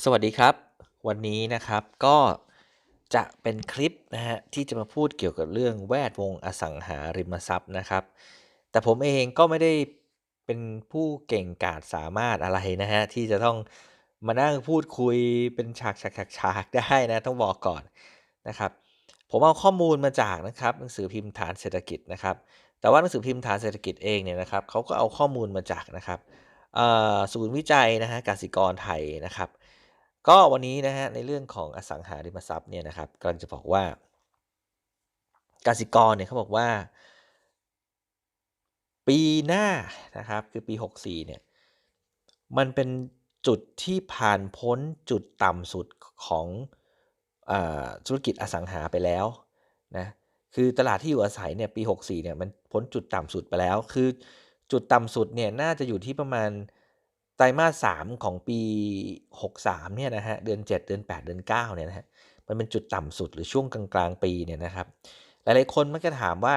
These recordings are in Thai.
สวัสดีครับ วันนี้นะครับก็จะเป็นคลิปนะฮะที่จะมาพูดเกี่ยวกับเรื่องแวดวงอสังหาริมทรัพย์นะครับ แต่ผมเองก็ไม่ได้เป็นผู้เก่งกาจสามารถอะไรนะฮะที่จะต้องมานั่งพูดคุยเป็นฉากฉากฉากฉากได้นะต้องบอกก่อนนะครับ ผมเอาข้อมูลมาจากนะครับหนังสือพิมพ์ฐานเศรษฐกิจนะครับ แต่ว่าหนังสือพิมพ์ฐานเศรษฐกิจเองเนี่ยนะครับเขาก็เอาข้อมูลมาจากนะครับศูนย์วิจัยนะฮะกสิกรไทยนะครับ ก็วันนี้นะฮะในเรื่องของอสังหาริมทรัพย์เนี่ยนะครับกำลังจะบอกว่ากสิกรเนี่ยเขาบอกว่า ปีหน้านะครับคือปี 64เนี่ยมันเป็นจุดที่ผ่านพ้นจุดต่ำสุดของอาธุรกิจอสังหาไปแล้วนะคือตลาดที่อยู่อาศัยเนี่ยปี 64เนี่ยมันพ้นจุดต่ำสุดไปแล้ว คือจุดต่ำสุดเนี่ยน่าจะอยู่ที่ประมาณ ไตรมาส3ของปี 63เนี่ยนะฮะเดือน 7 เดือน 8 เดือน9เนี่ยนะฮะมันเป็นจุดต่ำสุดหรือช่วงกลางๆปีเนี่ยนะครับ หลายๆคนมักจะถามว่า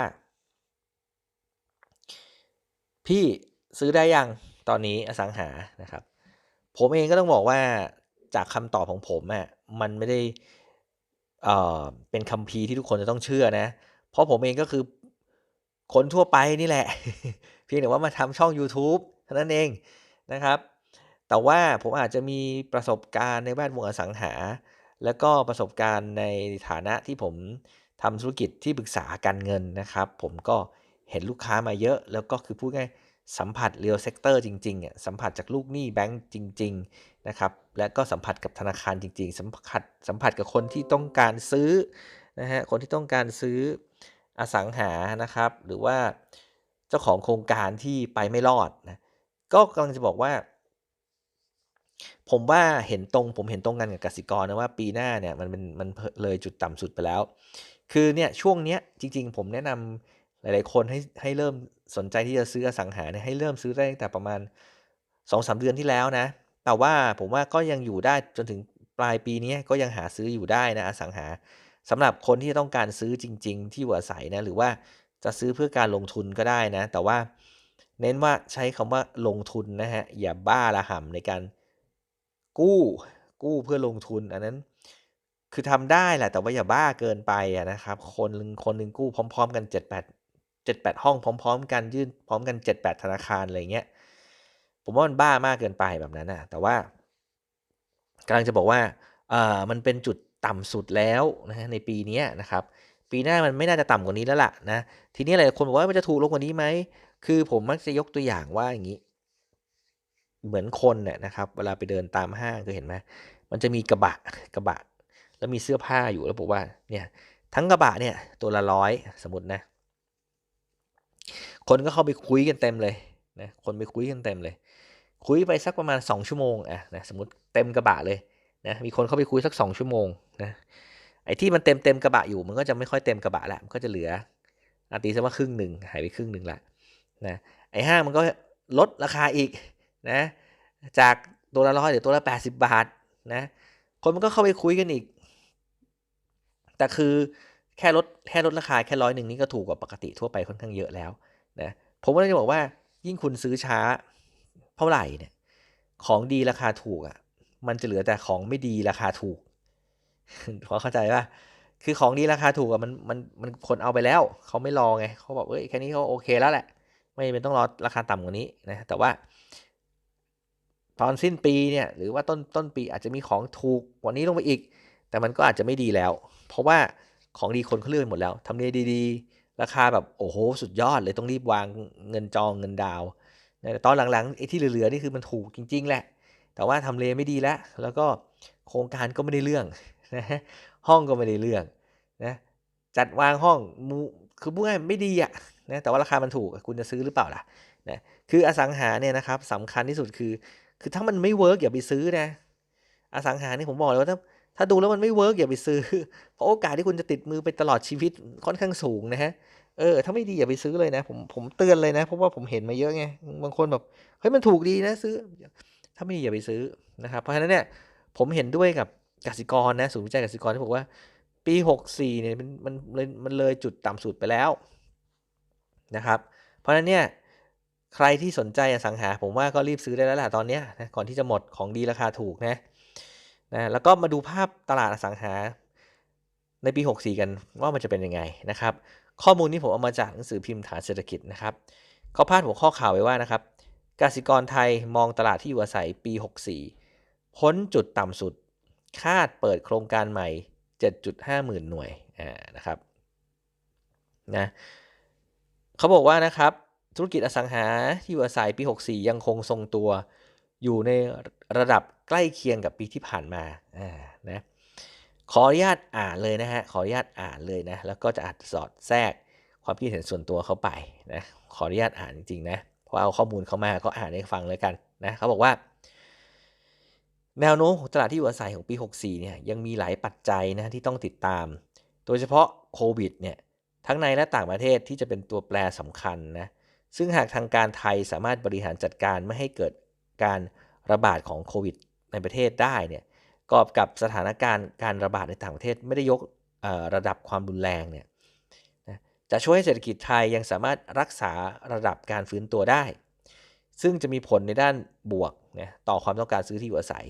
พี่ซื้อได้ยังตอนนี้อสังหานะครับ ผมเองก็ต้องบอกว่าจากคำตอบของผมอะ่ะมันไม่ได้เอ่อเป็นคำพีร์ที่ทุกคนจะต้องเชื่อนะ เพราะผมเองก็คือคนทั่วไปนี่แหละ เพียงแต่ว่ามาทำช่อง YouTube เท่านั้นเอง นะครับ แต่ว่าผมอาจจะมีประสบการณ์ในแวดวงอสังหา แล้วก็ประสบการณ์ในฐานะที่ผมทำธุรกิจที่ปรึกษาการเงินนะครับ ผมก็เห็นลูกค้ามาเยอะ แล้วก็คือพูดง่ายสัมผัสเรียลเซกเตอร์จริงๆอะสัมผัสจากลูกหนี้แบงก์จริง ๆ นะครับ และก็สัมผัสกับธนาคารจริง ๆ สัมผัสสัมผัสกับคนที่ต้องการซื้อนะฮะคนที่ต้องการซื้ออสังหานะครับ หรือว่าเจ้าของโครงการที่ไปไม่รอดนะ ก็กำลังจะบอกว่า ผมว่าเห็นตรง ผมเห็นตรงกันกับกสิกรนะว่าปีหน้าเนี่ยมันเป็นมันเลยจุดต่ำสุดไปแล้ว คือเนี่ยช่วงเนี้ยจริง ๆ ผมแนะนำหลาย ๆ คนให้ให้เริ่มสนใจที่จะซื้ออสังหาเนี่ยให้เริ่มซื้อได้ตั้งแต่ประมาณ2อสเดือนที่แล้วนะ แต่ว่าผมว่าก็ยังอยู่ได้จนถึงปลายปีนี้ก็ยังหาซื้ออยู่ได้นะอสังหาสำหรับคนที่ต้องการซื้อจริง ๆ ที่อยู่อาศัยนะหรือว่าจะซื้อเพื่อการลงทุนก็ได้นะ แต่ว่า เน้นว่าใช้คำว่าลงทุนนะฮะ อย่าบ้าระห่ำในการกู้กู้เพื่อลงทุน อันนั้นคือทำได้แหละแต่ว่าอย่าบ้าเกินไปอะนะครับ คนหนึ่งคนหนึ่งกู้พร้อม ๆ กัน 7 8 7 8 ห้องพร้อม ๆ กันยื่นพร้อมกัน 7 8 ธนาคารอะไรเงี้ยผมว่ามันบ้ามากเกินไปแบบนั้นนะแต่ว่ากำลังจะบอกว่าเออมันเป็นจุดต่ำสุดแล้วนะในปีนี้นะครับ ปีหน้ามันไม่น่าจะต่ำกว่านี้แล้วล่ะนะทีนี้หลายคนบอกว่ามันจะถูกลงกว่านี้ไหม คือผมมักจะยกตัวอย่างว่าอย่างนี้ เหมือนคนเนี่ยนะครับ เวลาไปเดินตามห้างเคยเห็นไหมมันจะมีกระบะกระบะ แล้วมีเสื้อผ้าอยู่แล้วบอกว่าเนี่ยทั้งกระบะเนี่ยตัวละร้อยสมมตินะ คนก็เข้าไปคุยกันเต็มเลยนะคนไปคุยกันเต็มเลย คุยไปสักประมาณ 2 ชั่วโมงอะนะสมมติเต็มกระบะเลยนะมีคนเข้าไปคุยสัก 2 ชั่วโมงนะไอ้ที่มันเต็มเต็มกระบะอยู่มันก็จะไม่ค่อยเต็มกระบะละมันก็จะเหลืออาตีซะว่าครึ่งหนึ่งหายไปครึ่งหนึ่งละ นะไอ้ห้างมันก็ลดราคาอีกนะจากตัวละร้อยเหลือตัวละแปดสิบบาทนะคนมันก็เข้าไปคุยกันอีก แต่คือแค่ลดแค่ลดราคาแค่ร้อยหนึ่งนี่ก็ถูกกว่าปกติทั่วไปค่อนข้างเยอะแล้วนะผมก็เลยจะบอกว่ายิ่งคุณซื้อช้าเท่าไหร่เนี่ยของดีราคาถูกอะ่ะมันจะเหลือแต่ของไม่ดีราคาถูกพอเข้าใจป่ะคือของดีราคาถูกอะมันมันมันคนเอาไปแล้ว เขาไม่รอไงเขาบอกเอ้ยแค่นี้เขาโอเคแล้วแหละ ไม่เป็นต้องรอราคาต่ำกว่านี้นะแต่ว่า ตอนสิ้นปีเนี่ยหรือว่าต้นต้นปีอาจจะมีของถูกกว่านี้ลงไปอีก แต่มันก็อาจจะไม่ดีแล้ว เพราะว่าของดีคนเขาเลือกหมดแล้วทำเลดีๆ ราคาแบบโอ้โหสุดยอดเลยต้องรีบวางเงินจองเงินดาวแต่ตอนหลังๆไอ้ที่เหลือๆนี่คือมันถูกจริง ๆ แหละ แต่ว่าทำเลไม่ดีแล้ว แล้วก็โครงการก็ไม่ได้เรื่องนะห้องก็ไม่ได้เรื่องนะจัดวางห้องมู คือพูดง่ายไม่ดีอะนะแต่ว่าราคามันถูกคุณจะซื้อหรือเปล่าล่ะนะคืออสังหาเนี่ยนะครับสำคัญที่สุดคือ คือถ้ามันไม่เวิร์กอย่าไปซื้อนะ อสังหานี่ผมบอกเลยว่าถ้าถ้าดูแล้วมันไม่เวิร์กอย่าไปซื้อ เพราะโอกาสที่คุณจะติดมือไปตลอดชีวิตค่อนข้างสูงนะฮะเออถ้าไม่ดีอย่าไปซื้อเลยนะ ผมผมเตือนเลยนะ เพราะว่าผมเห็นมาเยอะไงบางคนแบบเฮ้ยมันถูกดีนะซื้อ ถ้าไม่ดีอย่าไปซื้อนะครับเพราะฉะนั้นเนี่ยผมเห็นด้วยกับกสิกรนะศูนย์วิจัยกสิกรที่บอกว่า ปี 64เนี่ยมันมันเลยมันเลยจุดต่ำสุดไปแล้วนะครับ เพราะนั้นเนี่ยใครที่สนใจอสังหาผมว่าก็รีบซื้อได้แล้วแหละตอนนี้นะก่อนที่จะหมดของดีราคาถูกนะนะแล้วก็มาดูภาพตลาดอสังหาในปี 64 กันว่ามันจะเป็นยังไงนะครับ ข้อมูลนี้ผมเอามาจากหนังสือพิมพ์ฐานเศรษฐกิจนะครับเขาพาดหัวข้อข่าวไว้ว่านะครับกสิกรไทยมองตลาดที่อยู่อาศัยปี 64 พ้นจุดต่ำสุด คาดเปิดโครงการใหม่ 7.5 หมื่นหน่วยนะครับนะเขาบอกว่านะครับธุรกิจอสังหาที่อยู่อาศัยปี 64 ยังคงทรงตัวอยู่ในระดับใกล้เคียงกับปีที่ผ่านมาอ่านะขออนุญาตอ่านเลยนะฮะขออนุญาตอ่านเลยนะแล้วก็จะอาจสอดแทรกความคิดเห็นส่วนตัวเข้าไปนะขออนุญาตอ่านจริงๆนะเพราะเอาข้อมูลเข้ามาก็อ่านให้ฟังเลยกันนะเขาบอกว่า แนวโน้มของตลาดที่อยู่อาศัยของปี 64 เนี่ยยังมีหลายปัจจัยนะที่ต้องติดตาม โดยเฉพาะโควิดเนี่ยทั้งในและต่างประเทศที่จะเป็นตัวแปรสำคัญนะซึ่งหากทางการไทยสามารถบริหารจัดการไม่ให้เกิดการระบาดของโควิดในประเทศได้เนี่ยกอบกับสถานการณ์การระบาดในต่างประเทศไม่ได้ยกระดับความรุนแรงเนี่ยจะช่วยให้เศรษฐกิจไทยยังสามารถรักษาระดับการฟื้นตัวได้ ซึ่งจะมีผลในด้านบวกนะต่อความต้องการซื้อที่อยู่อาศัย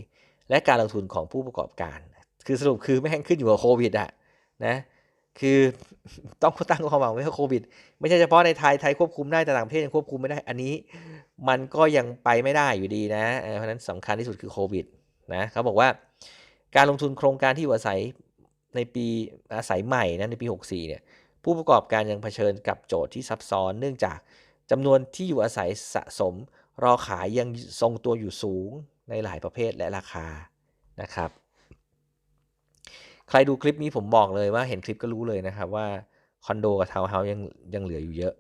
และการลงทุนของผู้ประกอบการ คือสรุปคือไม่แห้งขึ้นอยู่กับโควิดอะนะคือต้องตั้งความหวังไว้ว่าโควิด ไม่ใช่เฉพาะในไทยไทยควบคุมได้แต่ต่างประเทศยังควบคุมไม่ได้ อันนี้มันก็ยังไปไม่ได้อยู่ดีนะ เพราะนั้นสำคัญที่สุดคือโควิดนะเขาบอกว่าการลงทุนโครงการที่อยู่อาศัยในปีอาศัยใหม่นะในปี 64 เนี่ยผู้ประกอบการยังเผชิญกับโจทย์ที่ซับซ้อนเนื่องจากจำนวนที่อยู่อาศัยสะสมรอขายยังทรงตัวอยู่สูง ในหลายประเภทและราคานะครับ ใครดูคลิปนี้ผมบอกเลยว่าเห็นคลิปก็รู้เลยนะครับว่าคอนโดกับทาวน์เฮาส์ยังยังเหลืออยู่เยอะ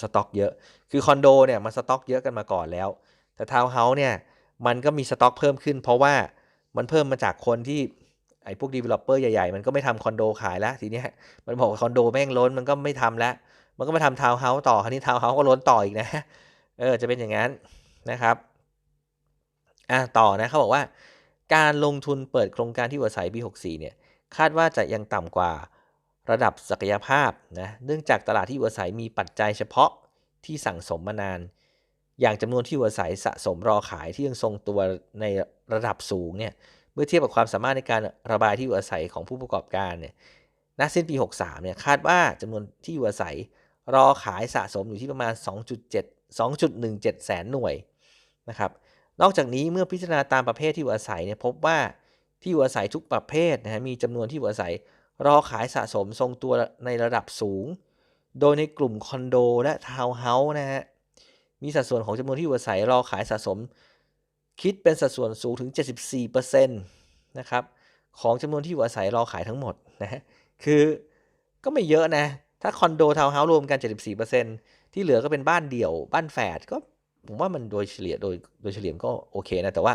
สต็อกเยอะ คือคอนโดเนี่ยมันสต็อกเยอะกันมาก่อนแล้ว แต่ทาวน์เฮาส์เนี่ยมันก็มีสต็อกเพิ่มขึ้น เพราะว่ามันเพิ่มมาจากคนที่ไอ้พวกดีเวลลอปเปอร์ใหญ่ๆ มันก็ไม่ทำคอนโดขายแล้วทีนี้มันบอกคอนโดแม่งล้นมันก็ไม่ทำแล้ว มันก็มาทำทาวน์เฮาส์ต่อ คราวนี้ทาวน์เฮาส์ก็ล้นต่ออีกนะ เออจะเป็นอย่างนั้นนะครับ อะต่อนะเขาบอกว่า การลงทุนเปิดโครงการที่อยู่อาศัยปี 64 เนี่ยคาดว่าจะยังต่ำกว่าระดับศักยภาพนะเนื่องจากตลาดที่อยู่อาศัยมีปัจจัยเฉพาะที่สั่งสมมานาน อย่างจำนวนที่อยู่อาศัยสะสมรอขายที่ยังทรงตัวในระดับสูงเนี่ยเมื่อเทียบกับความสามารถในการระบายที่อยู่อาศัยของผู้ประกอบการเนี่ยณสิ้นปี 63 เนี่ยคาดว่าจำนวนที่อยู่อาศัยรอขายสะสมอยู่ที่ประมาณ 2.7 2.17 แสนหน่วยนะครับ นอกจากนี้เมื่อพิจารณาตามประเภทที่อยู่อาศัยเนี่ยพบว่าที่อยู่อาศัยทุกประเภทนะฮะมีจำนวนที่อยู่อาศัยรอขายสะสมทรงตัวในระดับสูง โดยในกลุ่มคอนโดและทาวน์เฮาส์นะฮะมีสัดส่วนของจำนวนที่อยู่อาศัยรอขายสะสม คิดเป็นสัดส่วนสูงถึง 74%นะครับของจำนวนที่อยู่อาศัยรอขายทั้งหมดนะฮะคือก็ไม่เยอะนะ ถ้าคอนโดทาวน์เฮาส์รวมกัน 74%ที่เหลือก็เป็นบ้านเดี่ยวบ้านแฝดก็ ผมว่ามันโดยเฉลี่ยโดยโดยเฉลี่ยก็โอเคนะ แต่ว่า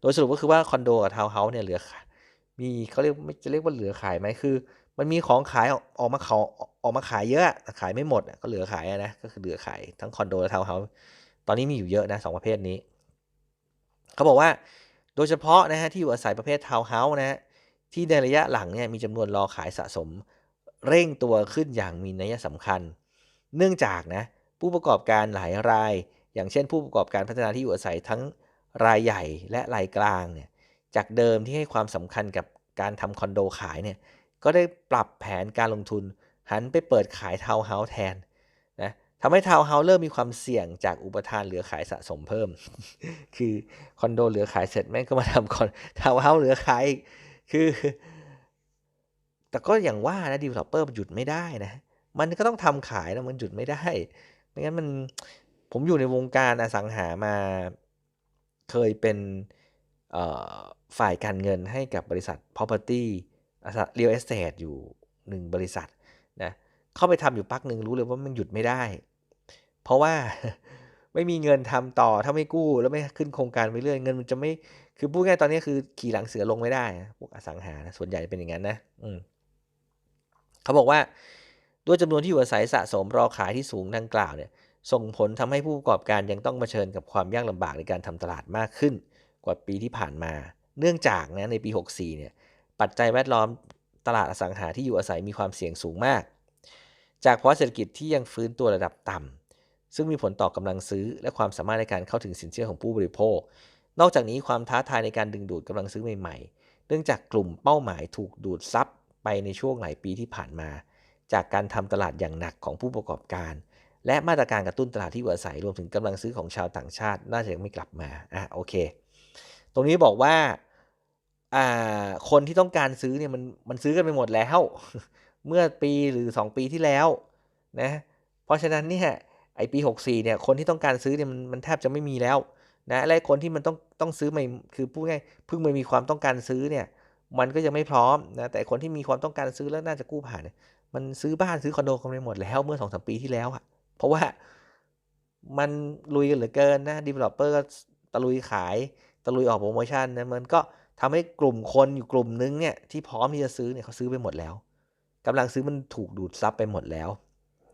โดยสรุปก็คือว่าคอนโดกับทาวน์เฮาส์เนี่ยเหลือมีเขาเรียกไม่จะเรียกว่าเหลือขายไหมคือ มันมีของขายออกมาเขาออกมาขายเยอะแต่ขายไม่หมดก็เหลือขายนะก็คือเหลือขายทั้งคอนโดและทาวน์เฮาส์ตอนนี้มีอยู่เยอะนะสองประเภทนี้เขาบอกว่าโดยเฉพาะนะฮะที่อยู่อาศัยประเภททาวน์เฮาส์นะฮะที่ในระยะหลังเนี่ยมีจำนวนรอขายสะสม เร่งตัวขึ้นอย่างมีนัยสำคัญ เนื่องจากนะผู้ประกอบการหลายราย อย่างเช่นผู้ประกอบการพัฒนาที่อยู่อาศัยทั้งรายใหญ่และรายกลางเนี่ยจากเดิมที่ให้ความสำคัญกับการทำคอนโดขายเนี่ยก็ได้ปรับแผนการลงทุน หันไปเปิดขายทาวน์เฮาส์แทนนะทำให้ทาวน์เฮาส์เริ่มมีความเสี่ยงจากอุปทานเหลือขายสะสมเพิ่ม คือคอนโดเหลือขายเสร็จแม่งก็มาทำคอนทาวน์เฮาส์เหลือขายคือ แต่ก็อย่างว่านะดีเวลลอปเปอร์มันหยุดไม่ได้นะ มันก็ต้องทำขายนะมันหยุดไม่ได้ ไม่งั้นมัน ผมอยู่ในวงการอสังหามาเคยเป็นฝ่ายการเงินให้กับบริษัท property real estate อยู่หนึ่งบริษัทนะเข้าไปทำอยู่พักหนึ่งรู้เลยว่ามันหยุดไม่ได้ เพราะว่าไม่มีเงินทำต่อถ้าไม่กู้แล้วไม่ขึ้นโครงการไปเรื่อยเงินมันจะไม่คือพูดง่ายตอนนี้คือขี่หลังเสือลงไม่ได้พวกอสังหาส่วนใหญ่เป็นอย่างนั้นนะอืมเขาบอกว่าด้วยจำนวนที่อยู่อาศัยสะสมรอขายที่สูงดังกล่าวเนี่ย ส่งผลทำให้ผู้ประกอบการยังต้องเผชิญกับความยากลำบากในการทำตลาดมากขึ้น กว่าปีที่ผ่านมา เนื่องจากนะในปี 64 เนี่ย ปัจจัยแวดล้อมตลาดอสังหาที่อยู่อาศัยมีความเสี่ยงสูงมาก จากเพราะเศรษฐกิจที่ยังฟื้นตัวระดับต่ำซึ่งมีผลต่อกำลังซื้อ และความสามารถในการเข้าถึงสินเชื่อของผู้บริโภค นอกจากนี้ความท้าทายในการดึงดูดกำลังซื้อใหม่ๆ เนื่องจากกลุ่มเป้าหมายถูกดูดซับไปในช่วงหลายปีที่ผ่านมา จากการทำตลาดอย่างหนักของผู้ประกอบการ และมาตรการกระตุ้นตลาดที่อยู่อาศัยรวมถึงกำลังซื้อของชาวต่างชาติ น่าจะยังไม่กลับมาอะโอเค ตรงนี้บอกว่าอ่าคนที่ต้องการซื้อเนี่ยมันมันซื้อกันไปหมดแล้ว เมื่อปีหรือ 2 ปีที่แล้วนะเพราะฉะนั้นเนี่ยไอปี 64เนี่ยคนที่ต้องการซื้อเนี่ยมันมันแทบจะไม่มีแล้วนะและคนที่มันต้องต้องซื้อใหม่คือพูดง่ายเพิ่งมามีความต้องการซื้อเนี่ยมันก็ยังไม่พร้อมนะแต่คนที่มีความต้องการซื้อแล้วน่าจะกู้ผ่านเนี่ยมันซื้อบ้านซื้อคอนโดกันไปหมดแล้วเมื่อสองสปีที่แล้วอะ เพราะว่ามันลุยกันเหลือเกินนะ developer ก็ตะลุยขาย ตะลุยออกโปรโมชั่นนะมันก็ทำให้กลุ่มคนอยู่กลุ่มนึงเนี่ยที่พร้อมที่จะซื้อเนี่ยเขาซื้อไปหมดแล้วกำลังซื้อมันถูกดูดซับไปหมดแล้ว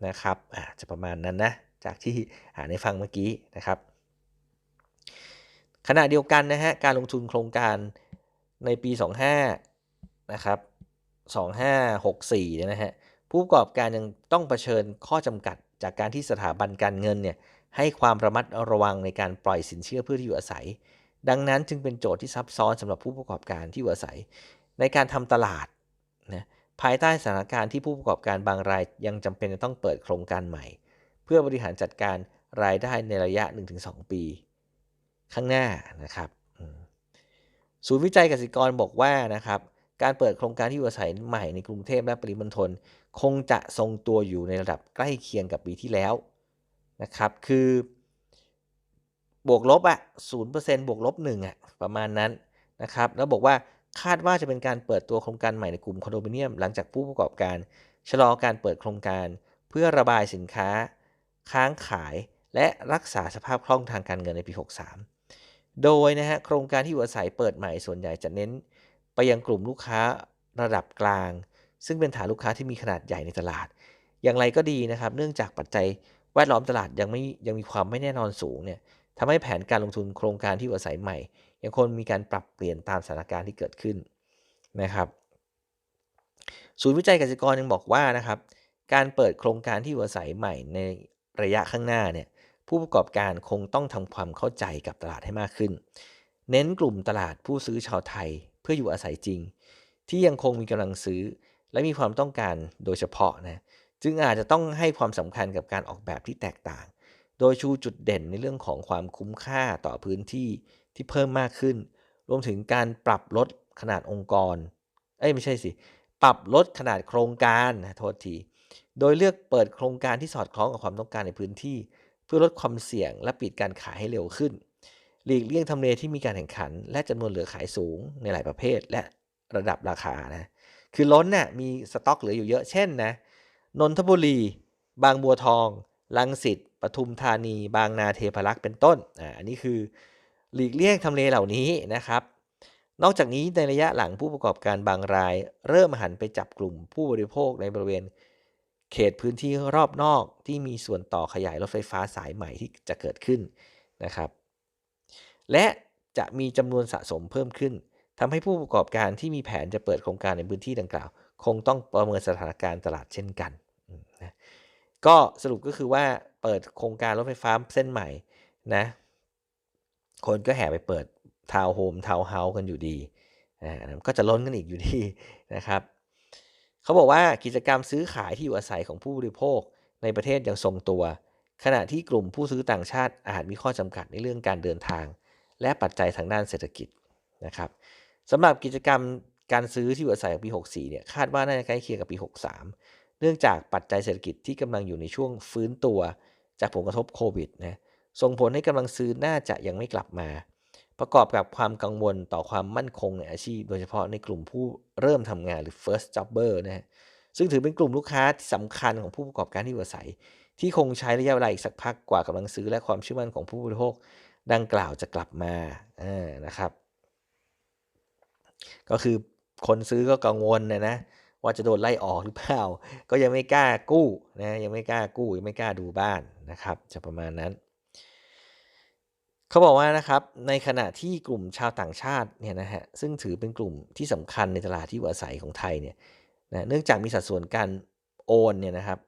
นะครับอาจะประมาณนั้นนะจากที่อ่านในฟังเมื่อกี้นะครับ ขณะเดียวกันนะฮะการลงทุนโครงการในปี 25นะครับ2564เนี่ยนะฮะผู้ประกอบการยังต้องเผชิญข้อจำกัด จากการที่สถาบันการเงินเนี่ยให้ความระมัดระวังในการปล่อยสินเชื่อเพื่อที่อยู่อาศัย ดังนั้นจึงเป็นโจทย์ที่ซับซ้อนสำหรับผู้ประกอบการที่อยู่อาศัย ในการทำตลาดนะภายใต้สถานการณ์ที่ผู้ประกอบการบางรายยังจำเป็นจะต้องเปิดโครงการใหม่ เพื่อบริหารจัดการรายได้ในระยะ 1-2 ปี ข้างหน้านะครับศูนย์วิจัยกสิกรบอกว่านะครับการเปิดโครงการที่อยู่อาศัยใหม่ในกรุงเทพและปริมณฑล คงจะทรงตัวอยู่ในระดับใกล้เคียงกับปีที่แล้วนะครับคือบวกลบอะศูนย์เปอร์เซ็นต์บวกลบหนึ่งอะประมาณนั้นนะครับแล้วบอกว่าคาดว่าจะเป็นการเปิดตัวโครงการใหม่ในกลุ่มคอนโดมิเนียม หลังจากผู้ประกอบการ ชะลอการเปิดโครงการ เพื่อระบายสินค้า ค้างขายและรักษาสภาพคล่องทางการเงินในปี 63 โดยนะฮะโครงการที่อยู่อาศัยเปิดใหม่ส่วนใหญ่จะเน้น ไปยังกลุ่มลูกค้าระดับกลาง ซึ่งเป็นฐานลูกค้าที่มีขนาดใหญ่ในตลาด อย่างไรก็ดีนะครับ เนื่องจากปัจจัยแวดล้อมตลาดยังไม่ยังมีความไม่แน่นอนสูงเนี่ยทำให้แผนการลงทุนโครงการที่อยู่อาศัยใหม่ ยังคงมีการปรับเปลี่ยนตามสถานการณ์ที่เกิดขึ้นนะครับ ศูนย์วิจัยเกษตรกรยังบอกว่านะครับ การเปิดโครงการที่อยู่อาศัยใหม่ในระยะข้างหน้าเนี่ยผู้ประกอบการคงต้องทำความเข้าใจกับตลาดให้มากขึ้น เน้นกลุ่มตลาดผู้ซื้อชาวไทยเพื่ออยู่อาศัยจริง ที่ยังคงมีกำลังซื้อ และมีความต้องการโดยเฉพาะนะจึงอาจจะต้องให้ความสำคัญกับการออกแบบที่แตกต่าง โดยชูจุดเด่นในเรื่องของความคุ้มค่าต่อพื้นที่ที่เพิ่มมากขึ้น รวมถึงการปรับลดขนาดองค์กร เอ้ยไม่ใช่สิ ปรับลดขนาดโครงการนะโทษที โดยเลือกเปิดโครงการที่สอดคล้องกับความต้องการในพื้นที่ เพื่อลดความเสี่ยงและปิดการขายให้เร็วขึ้น หลีกเลี่ยงทำเลที่มีการแข่งขัน และจำนวนเหลือขายสูงในหลายประเภทและระดับราคานะ คือล้นเนะ่ะมีสต็อกเหลืออยู่เยอะเช่นนะนนทบุรี บางบัวทองลังสิตปทุมธานี บางนาเทพรักษ์เป็นต้นอ่าอันนี้คือหลีกเลี่ยงทำเลเหล่านี้นะครับ นอกจากนี้ในระยะหลังผู้ประกอบการบางราย เริ่มหันไปจับกลุ่มผู้บริโภคในบริเวณเขตพื้นที่รอบนอกที่มีส่วนต่อขยายรถไฟฟ้าสายใหม่ที่จะเกิดขึ้นนะครับ และจะมีจำนวนสะสมเพิ่มขึ้น ทำให้ผู้ประกอบการที่มีแผนจะเปิดโครงการในพื้นที่ดังกล่าว คงต้องประเมินสถานการณ์ตลาดเช่นกันนะก็สรุปก็คือว่าเปิดโครงการรถไฟฟ้าเส้นใหม่นะคนก็แห่ไปเปิดทาวน์โฮมทาวน์เฮาส์กันอยู่ดีอ่าก็จะล้นกันอีกอยู่ดีนะครับเขาบอกว่ากิจกรรมซื้อขายที่อยู่อาศัยของผู้บริโภคในประเทศยังทรงตัว ขณะที่กลุ่มผู้ซื้อต่างชาติอาจมีข้อจำกัดในเรื่องการเดินทาง และปัจจัยทางด้านเศรษฐกิจนะครับ สำหรับกิจกรรมการซื้อที่อยู่อาศัยของปี 64 เนี่ยคาดว่าน่าจะใกล้เคียงกับปี 63 เนื่องจากปัจจัยเศรษฐกิจที่กำลังอยู่ในช่วงฟื้นตัว จากผลกระทบโควิดนะส่งผลให้กำลังซื้อน่าจะยังไม่กลับมา ประกอบกับความกังวลต่อความมั่นคงในอาชีพ โดยเฉพาะในกลุ่มผู้เริ่มทำงานหรือ first jobber นะฮะซึ่งถือเป็นกลุ่มลูกค้าที่สำคัญของผู้ประกอบการที่อยู่อาศัย ที่คงใช้ระยะเวลาอีกสักพักกว่ากำลังซื้อและความเชื่อมั่นของผู้บริโภคดังกล่าวจะกลับมาอ่านะครับ ก็คือคนซื้อก็กังวลนะนะว่าจะโดนไล่ออกหรือเปล่า ก็ยังไม่กล้ากู้นะยังไม่กล้ากู้ยังไม่กล้าดูบ้านนะครับ จะประมาณนั้น เขาบอกว่านะครับในขณะที่กลุ่มชาวต่างชาติเนี่ยนะฮะซึ่งถือเป็นกลุ่มที่สำคัญในตลาดที่อยู่อาศัยของไทยเนี่ยนะเนื่องจากมีสัดส่วนการโอนเนี่ยนะครับ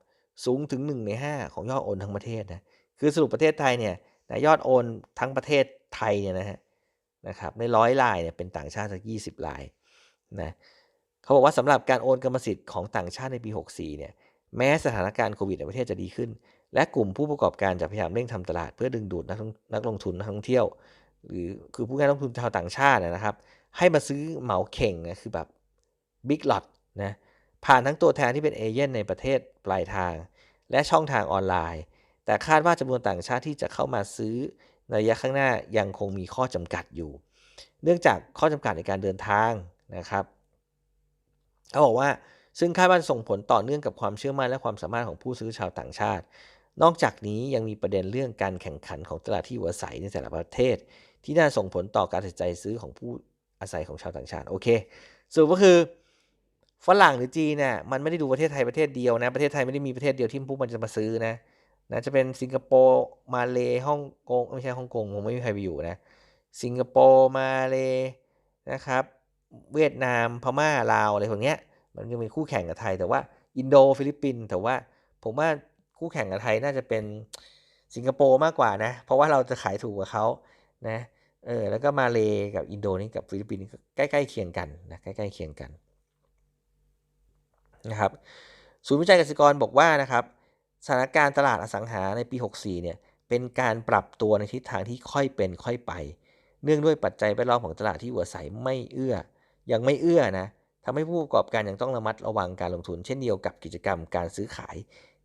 สูงถึง 1 ใน 5 ของยอดโอนทั้งประเทศนะคือสรุปประเทศไทยเนี่ยนะยอดโอนทั้งประเทศไทยเนี่ยนะฮะ นะครับในร้อยรายเนี่ยเป็นต่างชาติสักยี่สิบรายนะเขาบอกว่าสำหรับการโอนกรรมสิทธิ์ของต่างชาติในปี 64เนี่ยแม้สถานการณ์โควิดในประเทศจะดีขึ้น และกลุ่มผู้ประกอบการจะพยายามเร่งทำตลาดเพื่อดึงดูดนักนักลงทุนนักท่องเที่ยว หรือคือผู้การลงทุนชาวต่างชาตินะครับ ให้มาซื้อเหมาเข่งนะคือแบบบิ๊กล็อตนะผ่านทั้งตัวแทนที่เป็นเอเย่นในประเทศปลายทาง และช่องทางออนไลน์ แต่คาดว่าจำนวนต่างชาติที่จะเข้ามาซื้อ ระยะข้างหน้ายังคงมีข้อจำกัดอยู่ เนื่องจากข้อจำกัดในการเดินทางนะครับเขาบอกว่าซึ่งคาดว่าส่งผลต่อเนื่องกับความเชื่อมั่นและความสามารถของผู้ซื้อชาวต่างชาติ นอกจากนี้ยังมีประเด็นเรื่องการแข่งขันของตลาดที่อยู่อาศัยในแต่ละประเทศ ที่น่าส่งผลต่อการตัดสินใจซื้อของผู้อาศัยของชาวต่างชาติโอเคสรุปก็คือฝรั่งหรือจีนเนี่ยมันไม่ได้ดูประเทศไทยประเทศเดียวนะประเทศไทยไม่ได้มีประเทศเดียวที่พวกมันจะมาซื้อนะ นะจะเป็นสิงคโปร์มาเลฮ่องกงไม่ใช่ฮ่องกงคงไม่มีใครไปอยู่นะสิงคโปร์มาเลนะครับเวียดนามพม่าลาวอะไรพวกเนี้ยมันจะเป็นคู่แข่งกับไทย แต่ว่าอินโดฟิลิปปินส์แต่ว่าผมว่าคู่แข่งกับไทยน่าจะเป็นสิงคโปร์มากกว่านะ เพราะว่าเราจะขายถูกกว่าเขานะเออแล้วก็มาเลกับอินโดนี่กับฟิลิปปินส์ใกล้ๆเคียงกันนะใกล้ๆเคียงกันนะครับศูนย์วิจัยเกษตรกรบอกว่านะครับ สถานการณ์ตลาดอสังหาในปี 64 เนี่ยเป็นการปรับตัวในทิศทางที่ค่อยเป็นค่อยไป เนื่องด้วยปัจจัยแวดล้อมของตลาดที่หัวใสไม่เอื้อ ยังไม่เอื้อนะทำให้ผู้ประกอบการยังต้องระมัดระวังการลงทุน เช่นเดียวกับกิจกรรมการซื้อขาย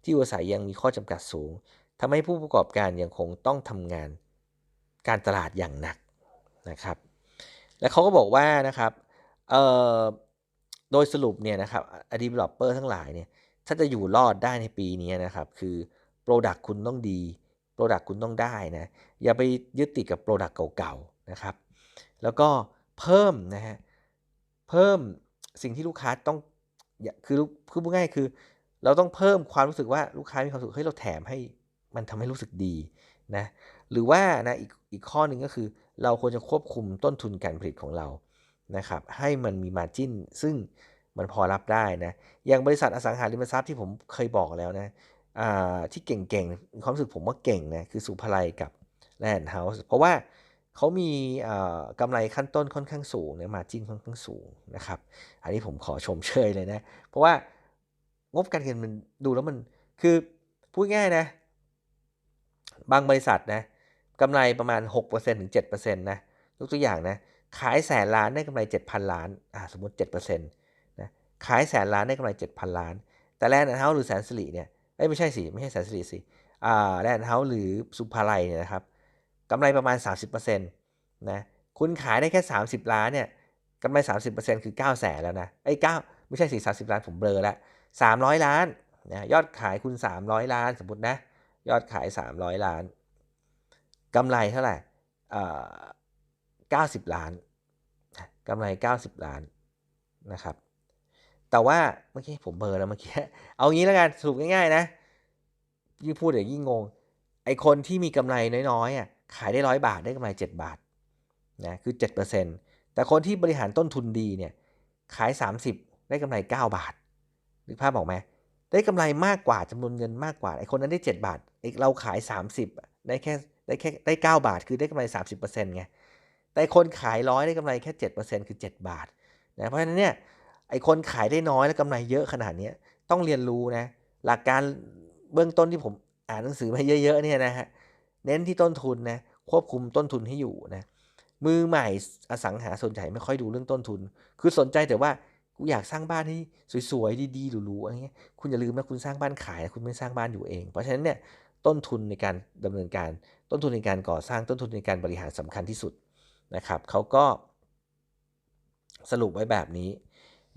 ที่หัวใสยังมีข้อจำกัดสูงทำให้ผู้ประกอบการยังคงต้องทำงาน การตลาดอย่างหนักนะครับ และเขาก็บอกว่านะครับโดยสรุปเนี่ยนะครับอดี developer ทั้งหลายเนี่ย ถ้าจะอยู่รอดได้ในปีนี้นะครับ คือ Product คุณต้องดี Product คุณต้องได้นะ อย่าไปยึดติดกับ Product เก่าๆนะครับ แล้วก็เพิ่มนะฮะเพิ่มสิ่งที่ลูกค้าต้องคือคือพูดง่ายคือ เราต้องเพิ่มความรู้สึกว่าลูกค้ามีความรู้สึกเฮ้ยเราแถมให้มันทำให้รู้สึกดีนะหรือว่านะอีกอีกข้อหนึ่งก็คือ เราควรจะควบคุมต้นทุนการผลิตของเรานะครับ ให้มันมีมาจิ้นซึ่ง มันพอรับได้นะอย่างบริษัทอสังหาริมทรัพย์ที่ผมเคยบอกแล้วนะที่เก่งๆความรู้สึกผมว่าเก่งนะคือสุภาลัยกับแลนด์เฮาส์เพราะว่าเขามีกำไรขั้นต้นค่อนข้างสูงเนี่ยมาจิ้นค่อนข้างสูงนะครับอันนี้ผมขอชมเชยเลยนะเพราะว่างบการเงินมันดูแล้วมันคือพูดง่ายนะ บางบริษัทนะกำไรประมาณ 6%ถึง 7%นะยกตัวอย่างนะขายแสนล้านได้กำไร 7,000 ล้านอ่าสมมติ7%นะ ขายแสนล้านได้กำไร7,000ล้าน แต่แลนด์เฮาส์หรือแสนสิริเนี่ยไม่ใช่สิไม่ใช่แสนสิริสิแลนด์เฮาส์หรือสุภาลัยเนี่ยนะครับกำไรประมาณ 30%นะคุณขายได้แค่ 30 ล้านเนี่ยกำไร 30%คือ9แสนแล้วนะไอ้เก้าไม่ใช่สี่สาสิบล้านผมเบลอแล้ว300 ล้านนะยอดขายคุณ 300 ล้านสมมตินะยอดขาย 300 ล้านกำไรเท่าไหร่อ่า90ล้านกำไร 90 ล้านนะครับ แต่ว่าเมื่อกี้ผมเบอร์แล้วเมื่อกี้เอางี้แล้วกันสรุปง่าย ๆ นะ ยิ่งพูดเดี๋ยวยิ่งงง ไอคนที่มีกำไรน้อยๆอะขายได้ร้อยบาทได้กำไร 7 บาทนะคือ 7%แต่คนที่บริหารต้นทุนดีเนี่ยขาย 30 ได้กำไร 9 บาทนึกภาพบอกไหมได้กำไรมากกว่าจำนวนเงินมากกว่าไอคนนั้นได้ 7 บาทไอเราขาย 30 ได้แค่ได้แค่ได้ 9 บาท คือได้กำไร 30%ไงแต่คนขายร้อยได้กำไรแค่ 7%คือ 7 บาทนะเพราะฉะนั้นเนี่ย ไอคนขายได้น้อยแล้วกำไรเยอะขนาดนี้ต้องเรียนรู้นะ หลักการเบื้องต้นที่ผมอ่านหนังสือมาเยอะๆเนี่ยนะฮะเน้นที่ต้นทุนนะควบคุมต้นทุนให้อยู่นะมือใหม่อสังหาส่วนใหญ่ไม่ค่อยดูเรื่องต้นทุน คือสนใจแต่ว่ากูอยากสร้างบ้านให้สวยๆดีๆหรูๆอะไรเงี้ยคุณอย่าลืมนะคุณสร้างบ้านขายคุณไม่สร้างบ้านอยู่เอง เพราะฉะนั้นเนี่ยต้นทุนในการดำเนินการ ต้นทุนในการก่อสร้างต้นทุนในการบริหารสำคัญที่สุดนะครับเขาก็สรุปไว้แบบนี้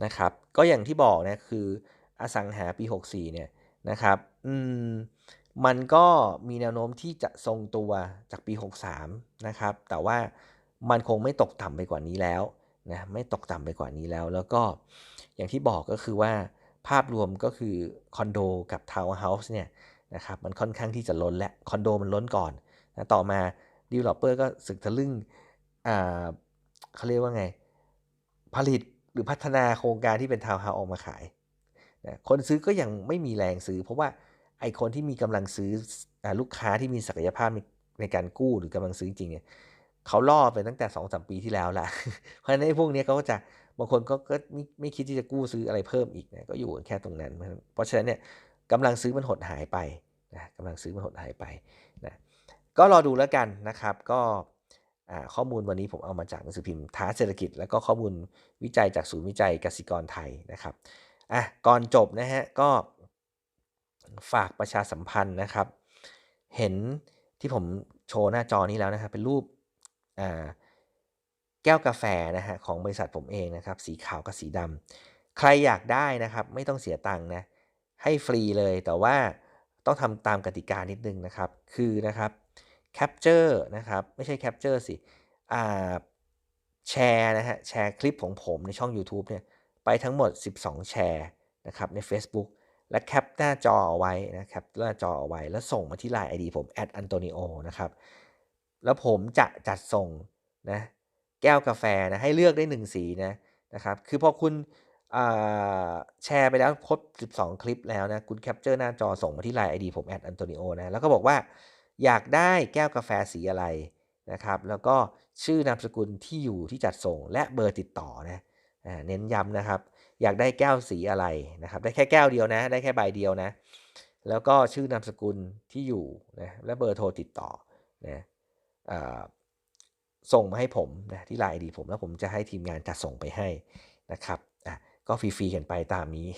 นะครับ ก็อย่างที่บอกนะคืออสังหาปี 64 เนี่ยนะครับ อืม มันก็มีแนวโน้มที่จะทรงตัวจากปี 63 นะครับ แต่ว่ามันคงไม่ตกต่ำไปกว่านี้แล้วนะ ไม่ตกต่ำไปกว่านี้แล้ว แล้วก็อย่างที่บอกก็คือว่าภาพรวมก็คือคอนโดกับทาวน์เฮาส์เนี่ยนะครับ มันค่อนข้างที่จะล้นและคอนโดมันล้นก่อนนะต่อมาดีลลอปเปอร์ก็สึกทะลึ่งอ่าเขาเรียกว่าไง ผลิต หรือพัฒนาโครงการที่เป็นทาวน์เฮาส์ออกมาขายนะคนซื้อก็ยังไม่มีแรงซื้อ เพราะว่าไอคนที่มีกำลังซื้ออลูกค้าที่มีศักยภาพในในการกู้หรือกำลังซื้อจริงเนี่ยเขาล่อไปตั้งแต่สองสามปีที่แล้วละเพราะฉะนั้นไอ้พวกนี้เขาก็จะบางคนก็ก็ไม่ไม่คิดที่จะกู้ซื้ออะไรเพิ่มอีกนะก็อยู่แค่ตรงนั้น เพราะฉะนั้นเนี่ยกำลังซื้อมันหดหายไปนะกำลังซื้อมันหดหายไปนะก็รอดูแล้วกันนะครับ ก็ ข้อมูลวันนี้ผมเอามาจากหนังสือพิมพ์ท้าเศรษฐกิจ แล้วก็ข้อมูลวิจัยจากศูนย์วิจัยกสิกรไทยนะครับอะก่อนจบนะฮะก็ฝากประชาสัมพันธ์นะครับ เห็นที่ผมโชว์หน้าจอนี้แล้วนะครับ เป็นรูปแก้วกาแฟนะฮะของบริษัทผมเองนะครับ สีขาวกับสีดำใครอยากได้นะครับ ไม่ต้องเสียตังค์นะให้ฟรีเลยแต่ว่าต้องทำตามกติกานิดนึงนะครับ คือนะครับ แคปเจอร์นะครับไม่ใช่แคปเจอร์สิแชร์นะฮะแชร์คลิปของผมในช่อง YouTube เนี่ยไปทั้งหมด 12 แชร์นะครับใน Facebook และแคปหน้าจอเอาไว้นะแคปหน้าจอเอาไว้ แล้วส่งมาที่ Line ID ผม @antonio นะครับแล้วผมจะจัดส่งนะแก้วกาแฟนะให้เลือกได้ 1 สีนะนะครับคือพอคุณแชร์ไปแล้วครบ 12 คลิปแล้วนะ คุณแคปเจอร์หน้าจอส่งมาที่ Line ID ผม @antonio นะแล้วก็บอกว่า อยากได้แก้วกาแฟสีอะไรนะครับ แล้วก็ชื่อนามสกุลที่อยู่ที่จัดส่งและเบอร์ติดต่อนะเน้นย้ำนะครับ อยากได้แก้วสีอะไรนะครับ ได้แค่แก้วเดียวนะ ได้แค่ใบเดียวนะ แล้วก็ชื่อนามสกุลที่อยู่นะและเบอร์โทรติดต่อนะส่งมาให้ผมนะที่ไลน์ดีผมแล้วผมจะให้ทีมงานจัดส่งไปให้นะครับ ก็ฟรีๆกันไปตามนี้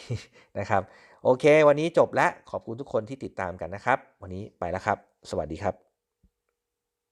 นะครับโอเค วันนี้จบแล้วขอบคุณทุกคนที่ติดตามกันนะครับ วันนี้ไปแล้วครับ สวัสดีครับ